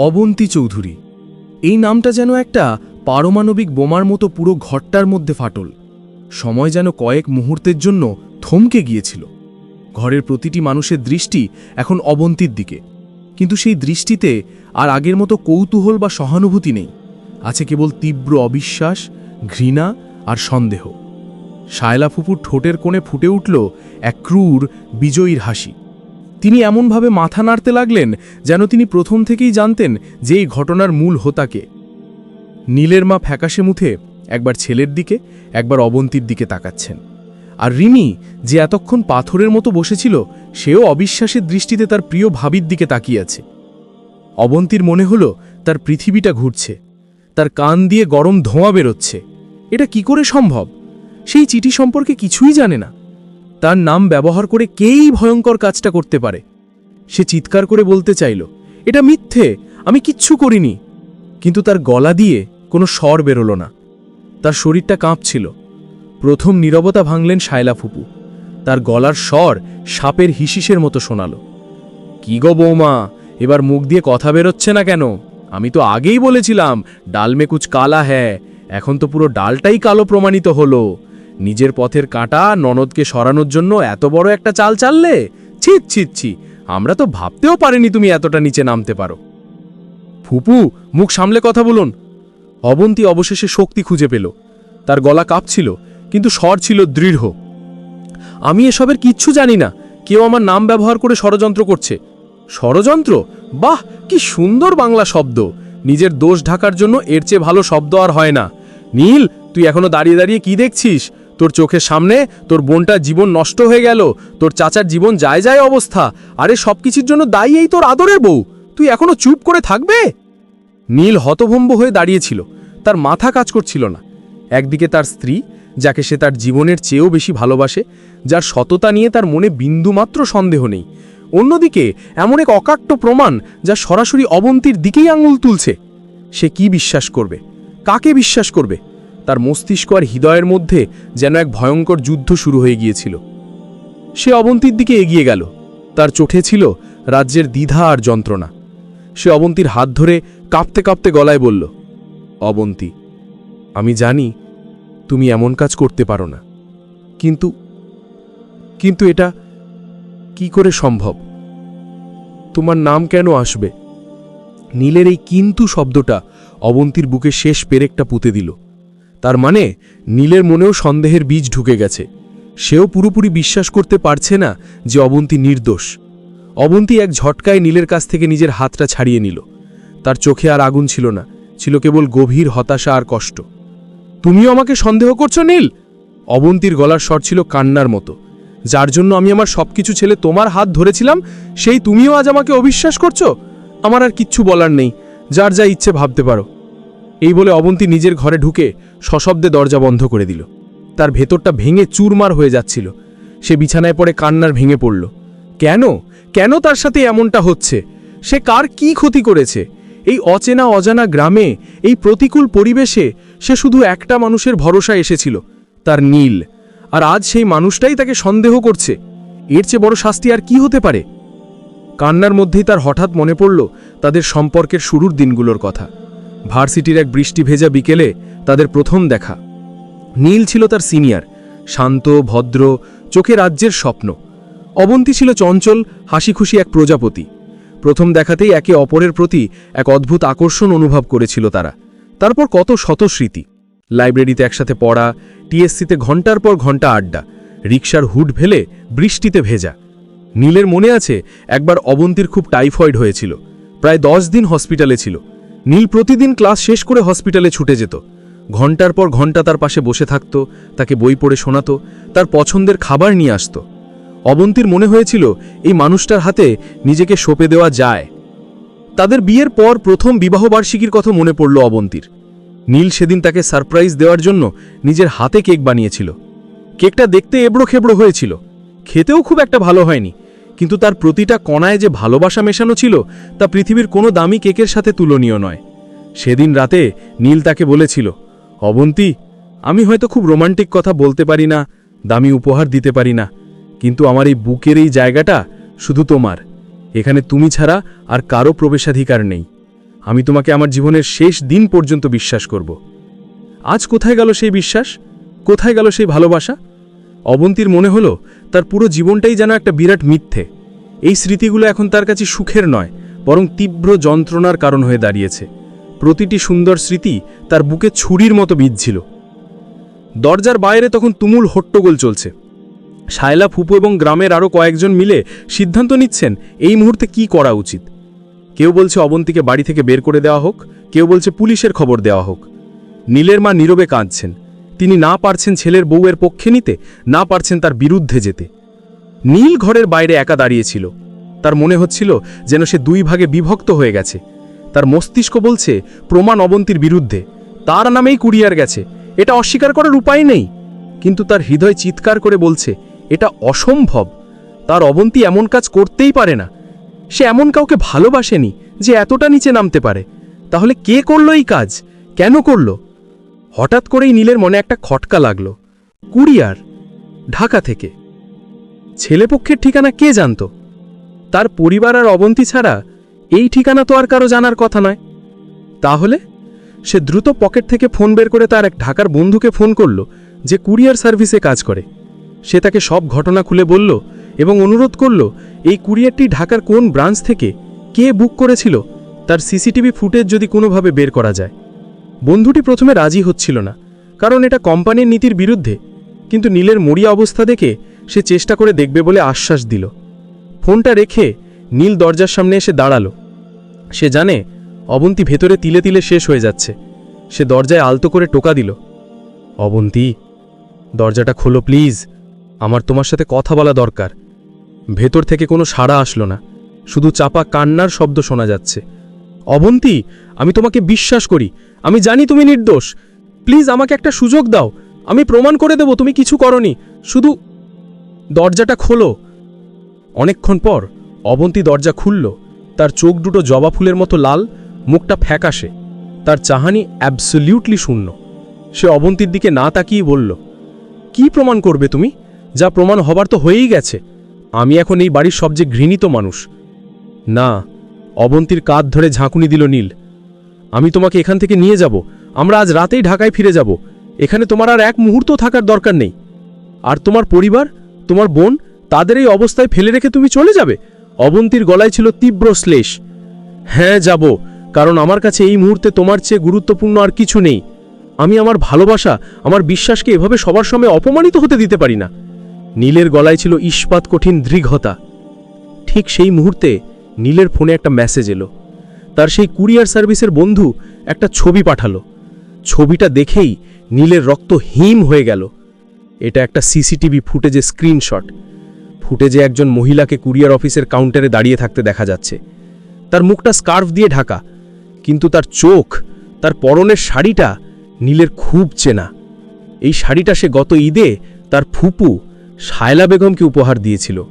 অবন্তী চৌধুরী। এই নামটা যেন একটা পারমাণবিক বোমার মতো পুরো ঘরটার মধ্যে ফাটল। সময় যেন কয়েক মুহূর্তের জন্য থমকে গিয়েছিল। ঘরের প্রতিটি মানুষের দৃষ্টি এখন অবন্তীর দিকে। কিন্তু সেই দৃষ্টিতে আর আগের মতো কৌতূহল বা সহানুভূতি নেই। আছে কেবল তীব্র অবিশ্বাস, ঘৃণা আর সন্দেহ। শায়লা ফুপুর ঠোঁটের কোণে ফুটে উঠল এক ক্রূর, বিজয়ীর হাসি। তিনি এমনভাবে মাথা নাড়তে লাগলেন যেন তিনি প্রথম থেকেই জানতেন যে এই ঘটনার মূল হোতাকে। নীলের মা ফ্যাকাশে মুথে একবার ছেলের দিকে, একবার অবন্তীর দিকে তাকাচ্ছেন। আর রিমি, যে এতক্ষণ পাথরের মতো বসেছিল, সেও অবিশ্বাসের দৃষ্টিতে তার প্রিয় ভাবির দিকে তাকিয়ে আছে। অবন্তীর মনে হলো, তার পৃথিবীটা ঘুরছে। তার কান দিয়ে গরম ধোঁয়া বেরোচ্ছে। এটা কি করে সম্ভব? সেই চিঠি সম্পর্কে কিছুই জানে না। তার নাম ব্যবহার করে কেই ভয়ঙ্কর কাজটা করতে পারে? সে চিৎকার করে বলতে চাইল, এটা মিথ্যে, আমি কিচ্ছু করিনি। কিন্তু তার গলা দিয়ে কোনো স্বর বেরোল না। তার শরীরটা কাঁপছিল। প্রথম নীরবতা ভাঙলেন শায়লা ফুপু। তার গলার স্বর সাপের হিসিসের মতো শোনাল। কি গো বৌমা, এবার মুখ দিয়ে কথা বেরোচ্ছে না কেন? আমি তো আগেই বলেছিলাম, ডাল মে কুচ কালা হ্যাঁ এখন তো পুরো ডালটাই কালো প্রমাণিত হলো। নিজের পথের কাঁটা ননদকে সরানোর জন্য এত বড় একটা চাল চাললে? ছিট ছিট ছি। আমরা তো ভাবতেও পারিনি তুমি এতটা নিচে নামতে পারো। ফুপু, মুখ সামলে কথা বলুন। অবন্তী অবশেষে শক্তি খুঁজে পেল। তার গলা কাঁপছিল, কিন্তু স্বর ছিল দৃঢ়। আমি এসবের কিচ্ছু জানি না। কেউ আমার নাম ব্যবহার করে ষড়যন্ত্র করছে। ষড়যন্ত্র? বাহ, কি সুন্দর বাংলা শব্দ। নিজের দোষ ঢাকার জন্য এর চেয়ে ভালো শব্দ আর হয় না। নীল, তুই এখনও দাঁড়িয়ে দাঁড়িয়ে কি দেখছিস? তোর চোখের সামনে তোর বোনটা জীবন নষ্ট হয়ে গেল, তোর চাচার জীবন যায় যায় অবস্থা, আরে সব কিছুর জন্য দায়ী এই তোর আদরের বউ, তুই এখনও চুপ করে থাকবে? নীল হতভম্ব হয়ে দাঁড়িয়েছিল, তার মাথা কাজ করছিল না। একদিকে তার স্ত্রী, যাকে সে তার জীবনের চেয়েও বেশি ভালোবাসে, যার সততা নিয়ে তার মনে বিন্দুমাত্র সন্দেহ নেই। অন্যদিকে এমন এক অকাট্য প্রমাণ যা সরাসরি অবন্তীর দিকেই আঙুল তুলছে। সে কি বিশ্বাস করবে? কাকে বিশ্বাস করবে? তার মস্তিষ্ক আর হৃদয়ের মধ্যে যেন এক ভয়ঙ্কর যুদ্ধ শুরু হয়ে গিয়েছিল। সে অবন্তীর দিকে এগিয়ে গেল। তার চোখে ছিল রাজ্যের দ্বিধা আর যন্ত্রণা। সে অবন্তীর হাত ধরে কাঁপতে কাঁপতে গলায় বলল, অবন্তী, আমি জানি তুমি এমন কাজ করতে পারো না। কিন্তু কিন্তু এটা কি করে সম্ভব? তোমার নাম কেন আসবে? নীলের এই কিন্তু শব্দটা অবন্তীর বুকে শেষ পেরেকটা পুঁতে দিল। তার মানে নীলের মনেও সন্দেহের বীজ ঢুকে গেছে। সেও পুরোপুরি বিশ্বাস করতে পারছে না যে অবন্তী নির্দোষ। অবন্তী এক ঝটকায় নীলের কাছ থেকে নিজের হাতটা ছাড়িয়ে নিল। তার চোখে আর আগুন ছিল না, ছিল কেবল গভীর হতাশা আর কষ্ট। তুমিও আমাকে সন্দেহ করছ, নীল? অবন্তীর গলার স্বর ছিল কান্নার মতো। যার জন্য আমি আমার সবকিছু ছেলে তোমার হাত ধরেছিলাম, সেই তুমিও আজ আমাকে অবিশ্বাস করছ? আমার আর কিচ্ছু বলার নেই। যার যা ইচ্ছে ভাবতে পারো। এই বলে অবন্তী নিজের ঘরে ঢুকে সশব্দে দরজা বন্ধ করে দিল। তার ভেতরটা ভেঙে চুরমার হয়ে যাচ্ছিল। সে বিছানায় পড়ে কান্নার ভেঙে পড়ল। কেন? কেন তার সাথে এমনটা হচ্ছে? সে কার কি ক্ষতি করেছে? এই অচেনা অজানা গ্রামে, এই প্রতিকূল পরিবেশে সে শুধু একটা মানুষের ভরসা এসেছিল, তার নীল। আর আজ সেই মানুষটাই তাকে সন্দেহ করছে। এর চেয়ে বড় শাস্তি আর কি হতে পারে? কান্নার মধ্যেই তার হঠাৎ মনে পড়ল তাদের সম্পর্কের শুরুর দিনগুলোর কথা। ভার্সিটির এক বৃষ্টি ভেজা বিকেলে তাদের প্রথম দেখা। নীল ছিল তার সিনিয়র, শান্ত, ভদ্র, চোখে রাজ্যের স্বপ্ন। অবন্তী ছিল চঞ্চল, হাসিখুশি এক প্রজাপতি। প্রথম দেখাতেই একে অপরের প্রতি এক অদ্ভুত আকর্ষণ অনুভব করেছিল তারা। তারপর কত শত স্মৃতি। লাইব্রেরিতে একসাথে পড়া, টিএসসিতে ঘণ্টার পর ঘণ্টা আড্ডা, রিকশার হুড ভেলে বৃষ্টিতে ভেজা। নীলের মনে আছে, একবার অবন্তীর খুব টাইফয়েড হয়েছিল। প্রায় দশ দিন হসপিটালে ছিল। নীল প্রতিদিন ক্লাস শেষ করে হসপিটালে ছুটে যেত। ঘণ্টার পর ঘণ্টা তার পাশে বসে থাকত, তাকে বই পড়ে শোনাতো, তার পছন্দের খাবার নিয়ে আসত। অবন্তীর মনে হয়েছিল, এই মানুষটার হাতে নিজেকে সঁপে দেওয়া যায়। তাদের বিয়ের পর প্রথম বিবাহবার্ষিকীর কথা মনে পড়ল অবন্তীর। নীল সেদিন তাকে সারপ্রাইজ দেওয়ার জন্য নিজের হাতে কেক বানিয়েছিল। কেকটা দেখতে এবড়ো খেবড়ো হয়েছিল। খেতেও খুব একটা ভালো হয়নি। কিন্তু তার প্রতিটা কণায় যে ভালোবাসা মেশানো ছিল, তা পৃথিবীর কোনো দামি কেকের সাথে তুলনীয় নয়। সেদিন রাতে নীল তাকে বলেছিল, অবন্তী, আমি হয়তো খুব রোমান্টিক কথা বলতে পারি না, দামি উপহার দিতে পারি না, কিন্তু আমার এই বুকের এই জায়গাটা শুধু তোমার। এখানে তুমি ছাড়া আর কারও প্রবেশাধিকার নেই। আমি তোমাকে আমার জীবনের শেষ দিন পর্যন্ত বিশ্বাস করব। আজ কোথায় গেল সেই বিশ্বাস? কোথায় গেল সেই ভালোবাসা? অবন্তীর মনে হলো, তার পুরো জীবনটাই যেন একটা বিরাট মিথ্যে। এই স্মৃতিগুলো এখন তার কাছে সুখের নয়, বরং তীব্র যন্ত্রণার কারণ হয়ে দাঁড়িয়েছে। প্রতিটি সুন্দর স্মৃতি তার বুকে ছুরির মতো বিঁধছিল। দরজার বাইরে তখন তুমুল হট্টগোল চলছে। শায়লা, ফুপু এবং গ্রামের আরও কয়েকজন মিলে সিদ্ধান্ত নিচ্ছেন, এই মুহূর্তে কি করা উচিত। কেউ বলছে অবন্তীকে বাড়ি থেকে বের করে দেওয়া হোক, কেউ বলছে পুলিশের খবর দেওয়া হোক। নীলের মা নীরবে কাঁদছেন। তিনি না পারছেন ছেলের বউয়ের পক্ষে নিতে, না পারছেন তার বিরুদ্ধে যেতে। নীল ঘরের বাইরে একা দাঁড়িয়েছিল তার মনে হচ্ছিল যেন সে দুই ভাগে বিভক্ত হয়ে গেছে। তার মস্তিষ্ক বলছে, প্রমাণ অবন্তীর বিরুদ্ধে। তার নামেই কুরিয়ার গেছে। এটা অস্বীকার করার উপায় নেই। কিন্তু তার হৃদয় চিৎকার করে বলছে, এটা অসম্ভব। তার অবন্তী এমন কাজ করতেই পারে না। সে এমন কাউকে ভালোবাসেনি যে এতটা নিচে নামতে পারে। তাহলে কে করল এই কাজ? কেন করল? হঠাৎ করেই নীলের মনে একটা খটকা লাগল। কুরিয়ার, ঢাকা থেকে। ছেলেপক্ষের ঠিকানা কে জানত? তার পরিবার আর অবন্তী ছাড়া এই ঠিকানা তো আর কারও জানার কথা নয়। তাহলে? সে দ্রুত পকেট থেকে ফোন বের করে তার এক ঢাকার বন্ধুকে ফোন করল, যে কুরিয়ার সার্ভিসে কাজ করে। সে তাকে সব ঘটনা খুলে বলল এবং অনুরোধ করল, এই কুরিয়ারটি ঢাকার কোন ব্রাঞ্চ থেকে কে বুক করেছিল? তার সিসিটিভি ফুটেজ যদি কোনোভাবে বের করা যায়। বন্ধুটি প্রথমে রাজি হচ্ছিল না, কারণ এটা কোম্পানির নীতির বিরুদ্ধে। কিন্তু নীলের মরিয়া অবস্থা দেখে সে চেষ্টা করে দেখবে বলে আশ্বাস দিল। ফোনটা রেখে নীল দরজার সামনে এসে দাঁড়াল। সে জানে অবন্তী ভেতরে তিলে তিলে শেষ হয়ে যাচ্ছে। সে দরজায় আলতো করে টোকা দিল, অবন্তী, দরজাটা খোলো প্লিজ। আমার তোমার সাথে কথা বলা দরকার। ভেতর থেকে কোনো সাড়া আসলো না, শুধু চাপা কান্নার শব্দ শোনা যাচ্ছে। অবন্তী, আমি তোমাকে বিশ্বাস করি আমি জানি তুমি নির্দোষ। প্লিজ আমাকে একটা সুযোগ দাও। আমি প্রমাণ করে দেব তুমি কিছু করনি। শুধু দরজাটা খোলো। অনেকক্ষণ পর অবন্তী দরজা খুলল। তার চোখ দুটো জবা ফুলের মতো লাল, মুখটা ফ্যাকাশে। তার চাহানি অ্যাবসলিউটলি শূন্য। সে অবন্তীর দিকে না তাকিয়ে বলল, কি প্রমাণ করবে তুমি? যা প্রমাণ হবার তো হয়েই গেছে। আমি এখন এই বাড়ির সবচেয়ে ঘৃণিত মানুষ। না। অবন্তীর কাঁধ ধরে ঝাঁকুনি দিল নীল। আমি তোমাকে এখান থেকে নিয়ে যাব। আমরা আজ রাতেই ঢাকায় ফিরে যাব। এখানে তোমার আর এক মুহূর্ত থাকার দরকার নেই। আর তোমার পরিবার, তোমার বোন, তাদের এই অবস্থায় ফেলে রেখে তুমি চলে যাবে? অবন্তীর গলায় ছিল তীব্র শ্লেষ। হ্যাঁ যাব, কারণ আমার কাছে এই মুহূর্তে তোমার চেয়ে গুরুত্বপূর্ণ আর কিছু নেই। আমি আমার ভালোবাসা, আমার বিশ্বাসকে এভাবে সবার সামনে অপমানিত হতে দিতে পারি না। নীলের গলায় ছিল ইস্পাত কঠিন দৃঘতা ঠিক সেই মুহূর্তে নীলের ফোনে একটা মেসেজ এলো। তার সেই কুরিয়ার সার্ভিসের বন্ধু একটা ছবি পাঠালো। ছবিটা দেখেই নীলের রক্ত হিম হয়ে গেল। এটা একটা সিসিটিভি ফুটেজে স্ক্রিনশট। ফুটেজে একজন মহিলাকে কুরিয়ার অফিসের কাউন্টারে দাঁড়িয়ে থাকতে দেখা যাচ্ছে। তার মুখটা স্কার্ফ দিয়ে ঢাকা, কিন্তু তার চোখ, তার পরনের শাড়িটা নীলের খুব চেনা। এই শাড়িটা সে গত ঈদে তার ফুপু শায়লা বেগমকে উপহার দিয়েছিল।